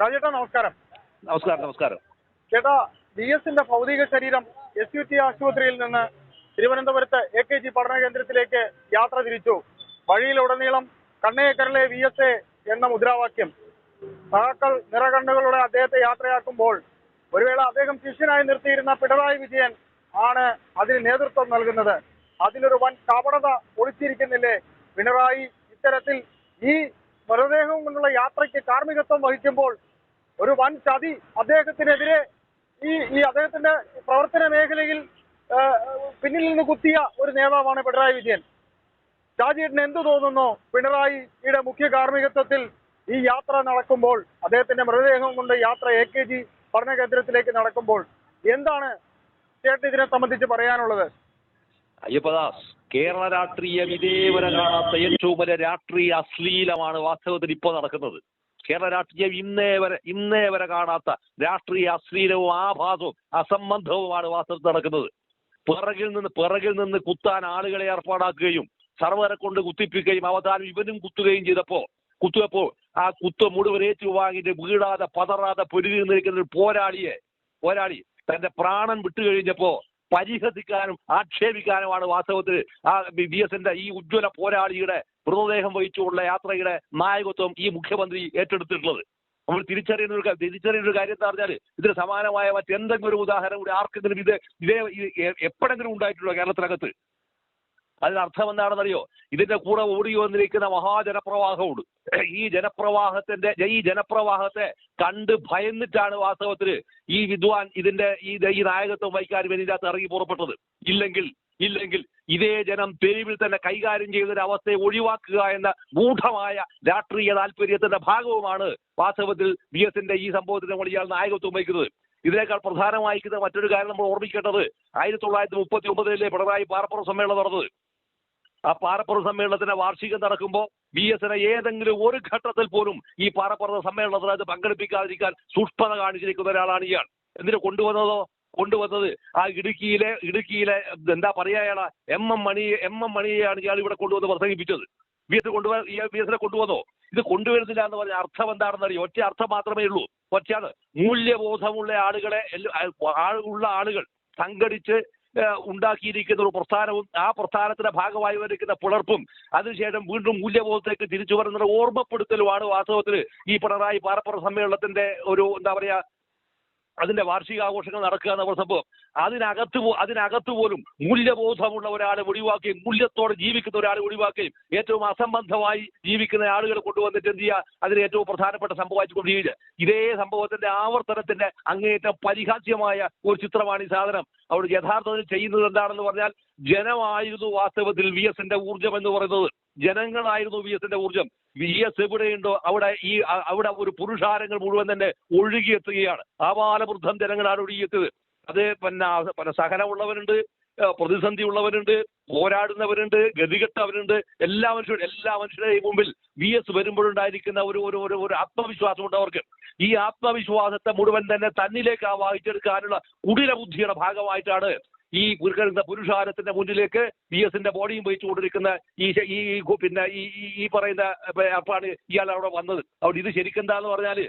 രാജേട്ടാ നമസ്കാരം. നമസ്കാരം നമസ്കാരം. ചേട്ടാ ബി എസിന്റെ ഭൗതിക ശരീരം എസ് യു ടി ആശുപത്രിയിൽ നിന്ന് തിരുവനന്തപുരത്ത് എ കെ ജി പഠന കേന്ദ്രത്തിലേക്ക് യാത്ര തിരിച്ചു. വഴിയിലുടനീളം കണ്ണേക്കരലെ വി എസ് എ എന്ന മുദ്രാവാക്യം. സഹാക്കൾ നിറകണ്ണുകളുടെ അദ്ദേഹത്തെ യാത്രയാക്കുമ്പോൾ ഒരുവേള അദ്ദേഹം ശിഷ്യനായി നിർത്തിയിരുന്ന പിണറായി വിജയൻ ആണ് അതിന് നേതൃത്വം നൽകുന്നത്. അതിലൊരു വൻ കപടത ഒളിച്ചിരിക്കുന്നില്ലേ? പിണറായി ഇത്തരത്തിൽ ഈ മൃതദേഹം കൊണ്ടുള്ള യാത്രയ്ക്ക് കാർമ്മികത്വം വഹിക്കുമ്പോൾ ഒരു വൻ ചതി അദ്ദേഹത്തിനെതിരെ ഈ ഈ അദ്ദേഹത്തിന്റെ പ്രവർത്തന മേഖലയിൽ പിന്നിൽ നിന്ന് കുത്തിയ ഒരു നേതാവാണ് പിണറായി വിജയൻ. ഷാജിയേട്ടന് എന്ത് തോന്നുന്നു? പിണറായിയുടെ മുഖ്യ കാർമ്മികത്വത്തിൽ ഈ യാത്ര നടക്കുമ്പോൾ അദ്ദേഹത്തിന്റെ മൃതദേഹം കൊണ്ട് യാത്ര എ കെ ജി പഠന കേന്ദ്രത്തിലേക്ക് നടക്കുമ്പോൾ എന്താണ് ചേട്ടൻ ഇതിനെ സംബന്ധിച്ച് പറയാനുള്ളത്? അയ്യപ്പദാസ് കേരള രാഷ്ട്രീയം ഇതേവരെ കാണാത്ത ഏറ്റവും വലിയ രാഷ്ട്രീയ അശ്ലീലമാണ് വാസ്തവത്തിൽ ഇപ്പോൾ നടക്കുന്നത്. കേരള രാഷ്ട്രീയം ഇന്നേ വരെ ഇന്നേ വരെ കാണാത്ത രാഷ്ട്രീയ അശ്ലീലവും ആഭാസവും അസംബന്ധവുമാണ് വാസ്തവത്തിൽ നടക്കുന്നത്. പിറകിൽ നിന്ന് പിറകിൽ നിന്ന് കുത്താൻ ആളുകളെ ഏർപ്പാടാക്കുകയും സർവരെ കൊണ്ട് കുത്തിപ്പിക്കുകയും അവതാരം ഇവനും കുത്തുകയും ചെയ്തപ്പോ കുത്തുവപ്പോ ആ കുത്ത് മുഴുവൻ ഏറ്റുവാങ്ങിയിട്ട് വീടാതെ പതറാതെ പൊരുതി നിൽക്കുന്ന ഒരു പോരാളിയെ പോരാളി തന്റെ പ്രാണൻ വിട്ടുകഴിഞ്ഞപ്പോ പരിഹസിക്കാനും ആക്ഷേപിക്കാനുമാണ് വാസ്തവത്തിൽ ആ ബി എന്റെ ഈ ഉജ്ജ്വല പോരാളിയുടെ മൃതദേഹം വഹിച്ചുള്ള യാത്രയുടെ നായകത്വം ഈ മുഖ്യമന്ത്രി ഏറ്റെടുത്തിട്ടുള്ളത്. നമ്മൾ തിരിച്ചറിയുന്ന ഒരു തിരിച്ചറിയുന്ന ഒരു കാര്യം എന്താ പറഞ്ഞാൽ ഇതിന് സമാനമായ മറ്റെന്തെങ്കിലും ഒരു ഉദാഹരണം കൂടി ആർക്കെങ്കിലും ഇത് ഇതേ എപ്പോഴെങ്കിലും ഉണ്ടായിട്ടുള്ളൂ കേരളത്തിനകത്ത്? അതിനർത്ഥം എന്താണെന്നറിയോ? ഇതിന്റെ കൂടെ ഓടി വന്നിരിക്കുന്ന മഹാജനപ്രവാഹമുണ്ട് ഈ ജനപ്രവാഹത്തിന്റെ ഈ ജനപ്രവാഹത്തെ കണ്ട് ഭയന്നിട്ടാണ് വാസ്തവത്തിൽ ഈ വിദ്വാൻ ഇതിന്റെ ഈ ഈ നായകത്വം ഇതിന്റെ അകത്ത് ഇറങ്ങി പുറപ്പെട്ടത്. ഇല്ലെങ്കിൽ ഇല്ലെങ്കിൽ ഇതേ ജനം തെരുവിൽ തന്നെ കൈകാര്യം ചെയ്യുന്ന അവസ്ഥയെ ഒഴിവാക്കുക എന്ന മൂഢമായ രാഷ്ട്രീയ താല്പര്യത്തിന്റെ ഭാഗവുമാണ് വാസ്തവത്തിൽ ബി എസിന്റെ ഈ സംഭവത്തിന് നമ്മൾ ഇയാൾ നായകത്വം വഹിക്കുന്നത്. ഇതിനേക്കാൾ പ്രധാനമായിരിക്കുന്ന മറ്റൊരു കാര്യം നമ്മൾ ഓർമ്മിക്കേണ്ടത് ആയിരത്തി തൊള്ളായിരത്തി മുപ്പത്തി ഒമ്പതിലെ പിണറായി പാർപ്പുറ സമ്മേളനം നടന്നത്. ആ പാറപ്പുറം സമ്മേളനത്തിന്റെ വാർഷികം നടക്കുമ്പോൾ ബി എസ് എൻ ഏതെങ്കിലും ഒരു ഘട്ടത്തിൽ പോലും ഈ പാറപ്പുറം സമ്മേളനത്തിനകത്ത് പങ്കെടുപ്പിക്കാതിരിക്കാൻ സൂക്ഷ്മത കാണിച്ചിരിക്കുന്ന ഒരാളാണ് ഇയാൾ. എന്തിനു കൊണ്ടുവന്നതോ? കൊണ്ടുവന്നത് ആ ഇടുക്കിയിലെ ഇടുക്കിയിലെ എന്താ പറയാ അയാളാ M M Mani M M മണിയെയാണ് ഇയാൾ ഇവിടെ കൊണ്ടുവന്ന് പ്രസംഗിപ്പിച്ചത്. ബി എസ് കൊണ്ടുവ ബി എസിനെ കൊണ്ടുവന്നോ? ഇത് കൊണ്ടുവരുന്നില്ല എന്ന് പറഞ്ഞ അർത്ഥം എന്താണെന്ന് അറിയോ ഒറ്റ അർത്ഥം മാത്രമേ ഉള്ളൂ. ഒറ്റയാണ്. മൂല്യബോധമുള്ള ആളുകളെ ഉള്ള ആളുകൾ സംഘടിച്ച് ഉണ്ടാക്കിയിരിക്കുന്ന ഒരു പ്രസ്ഥാനവും ആ പ്രസ്ഥാനത്തിന്റെ ഭാഗമായി വരിക്കുന്ന പിളർപ്പും അതിനുശേഷം വീണ്ടും മൂല്യബോധത്തേക്ക് തിരിച്ചു വരുന്ന ഓർമ്മപ്പെടുത്തലുമാണ് വാസ്തവത്തിൽ ഈ പിണറായി പാറപ്പുറം സമ്മേളനത്തിന്റെ ഒരു എന്താ പറയാ അതിന്റെ വാർഷികാഘോഷങ്ങൾ നടക്കുക എന്ന സംഭവം. അതിനകത്ത് അതിനകത്ത് പോലും മൂല്യബോധമുള്ള ഒരാളെ ഒഴിവാക്കുകയും മൂല്യത്തോടെ ജീവിക്കുന്ന ഒരാളെ ഒഴിവാക്കുകയും ഏറ്റവും അസംബന്ധമായി ജീവിക്കുന്ന ആളുകൾ കൊണ്ടുവന്നിട്ട് എന്ത് ചെയ്യുക? അതിന് ഏറ്റവും പ്രധാനപ്പെട്ട സംഭവമായിട്ട് കൊണ്ടുപോവുക ഇതേ സംഭവത്തിന്റെ ആവർത്തനത്തിന്റെ അങ്ങേയറ്റം പരിഹാസ്യമായ ഒരു ചിത്രമാണ് ഈ സാധനം. അവിടെ യഥാർത്ഥത്തിൽ ചെയ്യുന്നത് എന്താണെന്ന് പറഞ്ഞാൽ ജനമായിരുന്നു വാസ്തവത്തിൽ വി എസിന്റെ ഊർജം എന്ന് പറയുന്നത്. ജനങ്ങളായിരുന്നു വി എസിന്റെ ഊർജം വി എസ് എവിടെയുണ്ടോ അവിടെ ഈ അവിടെ ഒരു പുരുഷാരങ്ങൾ മുഴുവൻ തന്നെ ഒഴുകിയെത്തുകയാണ്. ആപാലവൃദ്ധം ജനങ്ങളാണ് ഒഴുകിയെത്തിയത്. അത് പിന്നെ പിന്നെ സഹനമുള്ളവരുണ്ട് പ്രതിസന്ധി ഉള്ളവരുണ്ട് പോരാടുന്നവരുണ്ട് ഗതികെട്ടവരുണ്ട്. എല്ലാ മനുഷ്യരും എല്ലാ മനുഷ്യരുടെയും മുമ്പിൽ വി എസ് വരുമ്പോഴുണ്ടായിരിക്കുന്ന ഒരു ഒരു ഒരു ഒരു ആത്മവിശ്വാസമുണ്ട് അവർക്ക്. ഈ ആത്മവിശ്വാസത്തെ മുഴുവൻ തന്നെ തന്നിലേക്ക് ആവാഹിച്ചെടുക്കാനുള്ള കുടില ബുദ്ധിയുടെ ഭാഗമായിട്ടാണ് ഈ പുരുഷ പുരുഷാരത്തിന്റെ മുന്നിലേക്ക് ബി എസിന്റെ ബോഡിയും വഹിച്ചുകൊണ്ടിരിക്കുന്ന ഈ ഈ പിന്നെ ഈ ഈ- പറയുന്ന അപ്പാണ് ഇയാൾ അവിടെ വന്നത്. അവിടെ ഇത് ശരിക്കെന്താന്ന് പറഞ്ഞാൽ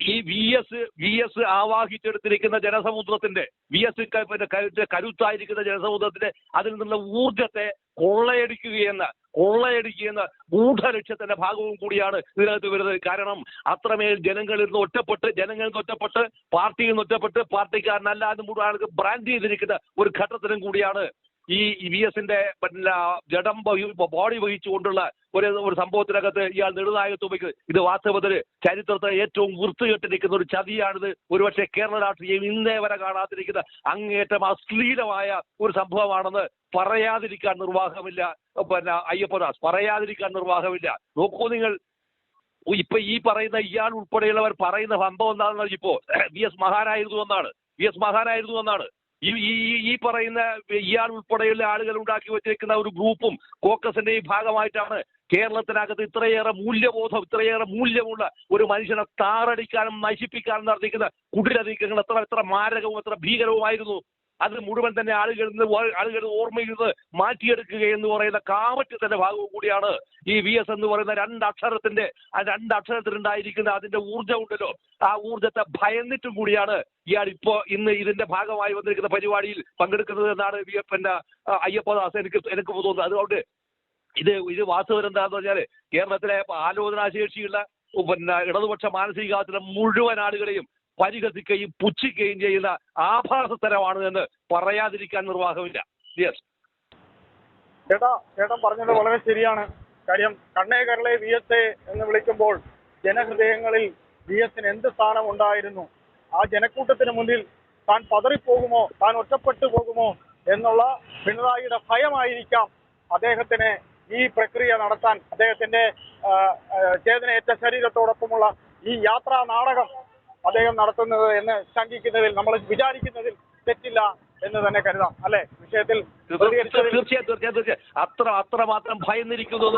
ഈ വി എസ് വി എസ് ആവാഹിച്ചെടുത്തിരിക്കുന്ന ജനസമുദ്രത്തിന്റെ വി എസ് കരുത്തായിരിക്കുന്ന ജനസമുദ്രത്തിന്റെ അതിൽ നിന്നുള്ള ഊർജത്തെ കൊള്ളയടിക്കുകയെന്ന കൊള്ളയടിക്കുന്ന ഗൂഢലക്ഷ്യത്തിന്റെ ഭാഗവും കൂടിയാണ് ഇതിനകത്ത് വരുന്നത്. കാരണം അത്രമേൽ ജനങ്ങളിൽ നിന്ന് ഒറ്റപ്പെട്ട് ജനങ്ങളിൽ നിന്ന് ഒറ്റപ്പെട്ട് പാർട്ടിയിൽ നിന്ന് ഒറ്റപ്പെട്ട് പാർട്ടിക്കാരനല്ലാതെ മുഴുവൻ ബ്രാൻഡ് ചെയ്തിരിക്കുന്ന ഒരു ഘട്ടത്തിലും കൂടിയാണ് ഈ വി എസിന്റെ ജഡം ബോഡി വഹിച്ചുകൊണ്ടുള്ള ഒരു ഒരു സംഭവത്തിനകത്ത് ഇയാൾ നിർണായകത്വം വയ്ക്കുന്നത് ഇത് വാസ്തവത്തിൽ ചരിത്രത്തെ ഏറ്റവും വൃത്തികെട്ടിരിക്കുന്ന ഒരു ചതിയാണിത്. ഒരുപക്ഷെ കേരള രാഷ്ട്രീയം ഇന്നേ വരെ കാണാതിരിക്കുന്ന അങ്ങേറ്റം അശ്ലീലമായ ഒരു സംഭവമാണെന്ന് പറയാതിരിക്കാൻ നിർവാഹമില്ല. പിന്നെ അയ്യപ്പദാസ് പറയാതിരിക്കാൻ നിർവാഹമില്ല. നോക്കൂ നിങ്ങൾ ഇപ്പൊ ഈ പറയുന്ന ഇയാൾ ഉൾപ്പെടെയുള്ളവർ പറയുന്ന സംഭവം എന്താണെന്ന് ഇപ്പോ വി എസ് മഹാനായിരുന്നു എന്നാണ്. വി എസ് മഹാനായിരുന്നു എന്നാണ്. ഈ ഈ ഈ- പറയുന്ന ഇയാൾ ഉൾപ്പെടെയുള്ള ആളുകൾ ഉണ്ടാക്കി വെച്ചിരിക്കുന്ന ഒരു ഗ്രൂപ്പും കോക്കസിന്റെയും ഭാഗമായിട്ടാണ് കേരളത്തിനകത്ത് ഇത്രയേറെ മൂല്യബോധം ഇത്രയേറെ മൂല്യമുള്ള ഒരു മനുഷ്യനെ താറടിക്കാനും നശിപ്പിക്കാനും നടത്തിക്കുന്ന കുടില നീക്കങ്ങൾ എത്ര എത്ര മാരകവും എത്ര ഭീകരവുമായിരുന്നു അത് മുഴുവൻ തന്നെ ആളുകളുടെ ഓർമ്മയിൽ നിന്ന് മാറ്റിയെടുക്കുക എന്ന് പറയുന്ന കാമറ്റത്തിന്റെ ഭാഗവും കൂടിയാണ് ഈ വി എസ് എന്ന് പറയുന്ന രണ്ട് അക്ഷരത്തിന്റെ ആ രണ്ട് അക്ഷരത്തിലുണ്ടായിരിക്കുന്ന അതിന്റെ ഊർജം ഉണ്ടല്ലോ. ആ ഊർജത്തെ ഭയന്നിട്ടും കൂടിയാണ് ഇയാൾ ഇപ്പോ ഇന്ന് ഇതിന്റെ ഭാഗമായി വന്നിരിക്കുന്ന പരിപാടിയിൽ പങ്കെടുക്കുന്നത് എന്നാണ് വി എഫ് എന്റെ അയ്യപ്പദാസ് എനിക്ക് എനിക്ക് തോന്നുന്നത്. അതുകൊണ്ട് ഇത് ഇത് വാസ്തവം എന്താന്ന് പറഞ്ഞാൽ കേരളത്തിലെ ആലോചനാശേഷിയുള്ള പിന്നെ ഇടതുപക്ഷ മാനസികാത്തിലെ മുഴുവൻ ആളുകളെയും പരിഹസിക്കുകയും പുച്ഛിക്കുകയും ചെയ്യുന്ന ആഭാസത്തരമാണ് എന്ന് പറയാതിരിക്കാൻ നിർവാഹമില്ല. യെസ് ചേട്ടാ ചേട്ടൻ പറഞ്ഞത് വളരെ ശരിയാണ്. കാര്യം കണ്ണേ കരളെ വി എസ് എ എന്ന് വിളിക്കുമ്പോൾ ജനഹൃദയങ്ങളിൽ വി എസിന് എന്ത് സ്ഥാനം ഉണ്ടായിരുന്നു? ആ ജനക്കൂട്ടത്തിന് മുന്നിൽ താൻ പതറിപ്പോകുമോ? താൻ ഒറ്റപ്പെട്ടു പോകുമോ? എന്നുള്ള പിണറായിയുടെ ഭയമായിരിക്കാം അദ്ദേഹത്തിന് ഈ പ്രക്രിയ നടത്താൻ അദ്ദേഹത്തിന്റെ ചേതനയേറ്റ ശരീരത്തോടൊപ്പമുള്ള ഈ യാത്രാ നാടകം അദ്ദേഹം നടത്തുന്നത് എന്ന് ശങ്കിക്കുന്നതിൽ നമ്മൾ വിചാരിക്കുന്നതിൽ തെറ്റില്ല എന്ന് തന്നെ കരുതാം അല്ലെ? വിഷയത്തിൽ തീർച്ചയായും തീർച്ചയായും തീർച്ചയായും അത്ര അത്ര മാത്രം ഭയന്നിരിക്കുന്നു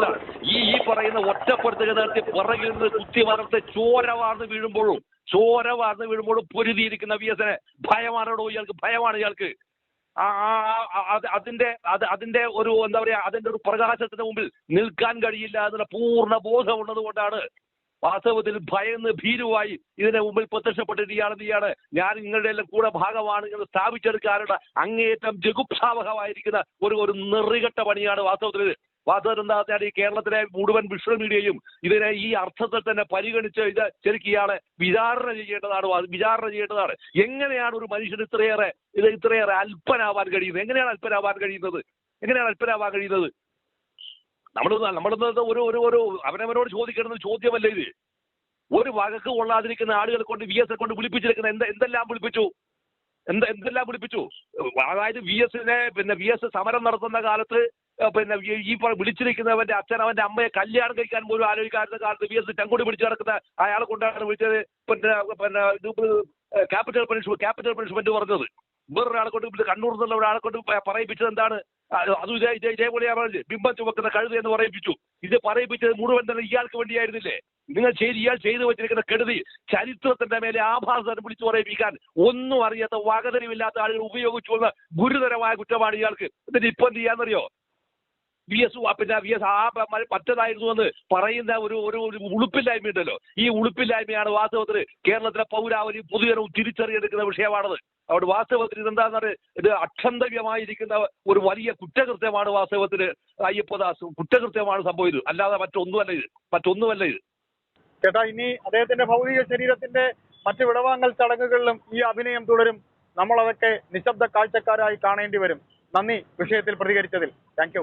ഈ ഈ പറയുന്ന ഒറ്റപ്പെടുത്തുക നടത്തി പിറകിൽ നിന്ന് കുത്തി വളർത്ത് ചോര വാർന്ന് വീഴുമ്പോഴും ചോര വാർന്ന് വീഴുമ്പോഴും പൊരുതിയിരിക്കുന്ന വി എസിന് ഭയമാണോ ഇയാൾക്ക്? ഭയമാണ് ഇയാൾക്ക്. ആ ആ- ആ- ആ- അത് അതിന്റെ അത് അതിന്റെ ഒരു എന്താ പറയാ അതിന്റെ ഒരു പ്രകാശത്തിന് മുമ്പിൽ നിൽക്കാൻ കഴിയില്ല എന്നുള്ള പൂർണ ബോധമുള്ളത് കൊണ്ടാണ് വാസ്തവത്തിൽ ഭയന്ന് ഭീരുവായി ഇതിനെ മുമ്പിൽ പ്രത്യക്ഷപ്പെട്ടിരിക്കുകയാണ് നീയാണ്. ഞാൻ നിങ്ങളുടെ എല്ലാം കൂടെ ഭാഗമാണ് നിങ്ങൾ സ്ഥാപിച്ചെടുക്കാനുള്ള അങ്ങേയറ്റം ജഗുപ്സാവഹമായിരിക്കുന്ന ഒരു ഒരു നിറികെട്ട പണിയാണ് വാസ്തവത്തിൽ. വാസ്തവത്തിൽ എന്താ പറഞ്ഞാൽ ഈ കേരളത്തിലെ മുഴുവൻ വിഷ്വൽ മീഡിയയും ഇതിനെ ഈ അർത്ഥത്തിൽ തന്നെ പരിഗണിച്ച് ഇത് ശരിക്കും വിചാരണ ചെയ്യേണ്ടതാണ് വിചാരണ ചെയ്യേണ്ടതാണ്. എങ്ങനെയാണ് ഒരു മനുഷ്യന് ഇത്രയേറെ ഇത് ഇത്രയേറെ അല്പനാവാൻ കഴിയുന്നത്? എങ്ങനെയാണ് അല്പനാവാൻ കഴിയുന്നത്? എങ്ങനെയാണ് അല്പനാവാൻ കഴിയുന്നത്? നമ്മൾ നമ്മളൊന്നത് ഒരു ഒരു ഒരു അവനവനോട് ചോദിക്കേണ്ടത് ചോദ്യമല്ല ഇത്? ഒരു വകക്ക് കൊള്ളാതിരിക്കുന്ന ആളുകളെ കൊണ്ട് വി എസ് കൊണ്ട് വിളിപ്പിച്ചിരിക്കുന്ന എന്ത് എന്തെല്ലാം വിളിപ്പിച്ചു? എന്ത് എന്തെല്ലാം വിളിപ്പിച്ചു? അതായത് വി എസിനെ പിന്നെ വി എസ് സമരം നടത്തുന്ന കാലത്ത് പിന്നെ ഈ- വിളിച്ചിരിക്കുന്നവന്റെ അച്ഛൻ അവന്റെ അമ്മയെ കല്യാണം കഴിക്കാൻ പോലും ആലോചിക്കാത്ത കാലത്ത് വി എസ് ചങ്കൂടി പിടിച്ചു കിടക്കുന്ന അയാളെ കൊണ്ടാണ് വിളിച്ചത് പിന്നെ പിന്നെ ക്യാപിറ്റൽ പണിഷ്മെന്റ് ക്യാപിറ്റൽ പണിഷ്മെന്റ് പറഞ്ഞത്. വേറൊരാളെ കൊണ്ട് കണ്ണൂർ നിന്നുള്ള ഒരാളെ കൊണ്ട് പറയിപ്പിച്ചത് എന്താണ്? അതും ഇതേ ഇതേ ഇതേപോലെയാ പറഞ്ഞത് ബിംബം ചുമക്കുന്ന കഴുത എന്ന് പറയിപ്പിച്ചു. ഇത് പറയിപ്പിച്ചത് മുഴുവൻ തന്നെ ഇയാൾക്ക് വേണ്ടിയായിരുന്നില്ലേ? നിങ്ങൾ ചെയ്ത് ഇയാൾ ചെയ്തു വെച്ചിരിക്കുന്ന കെടുതി ചരിത്രത്തിന്റെ മേലെ ആഭാസം വിളിച്ചു പറയിപ്പിക്കാൻ ഒന്നും അറിയാത്ത വകതരിവില്ലാത്ത ആളുകൾ ഉപയോഗിച്ചു വന്ന ഗുരുതരമായ കുറ്റമാണ് ഇയാൾക്ക്. എന്നിട്ട് ഇപ്പൊ ചെയ്യാന്നറിയോ? വി എസ് പിന്നെ വി എസ് ആ മറ്റതായിരുന്നു എന്ന് പറയുന്ന ഒരു ഒരു ഉളുപ്പില്ലായ്മ ഉണ്ടല്ലോ. ഈ ഉളുപ്പില്ലായ്മയാണ് വാസ്തവത്തിൽ കേരളത്തിലെ പൗരാവലി പൊതുജനവും തിരിച്ചറിയെടുക്കുന്ന വിഷയമാണത്. അവിടെ വാസ്തവത്തിൽ ഇതെന്താന്ന് പറയുക ഇത് അക്ഷന്തവ്യമായിരിക്കുന്ന ഒരു വലിയ കുറ്റകൃത്യമാണ് വാസ്തവത്തിൽ അയ്യപ്പദാസ്. കുറ്റകൃത്യമാണ് സംഭവിച്ചത്. അല്ലാതെ മറ്റൊന്നുമല്ല ഇത്. മറ്റൊന്നുമല്ല ഇത്. ചേട്ടാ ഇനി അദ്ദേഹത്തിന്റെ ഭൗതിക ശരീരത്തിന്റെ മറ്റു വിടവാങ്ങൽ ചടങ്ങുകളിലും ഈ അഭിനയം തുടരും. നമ്മളതൊക്കെ നിശബ്ദ കാഴ്ചക്കാരായി കാണേണ്ടി വരും. നന്ദി വിഷയത്തിൽ പ്രതികരിച്ചതിൽ. താങ്ക്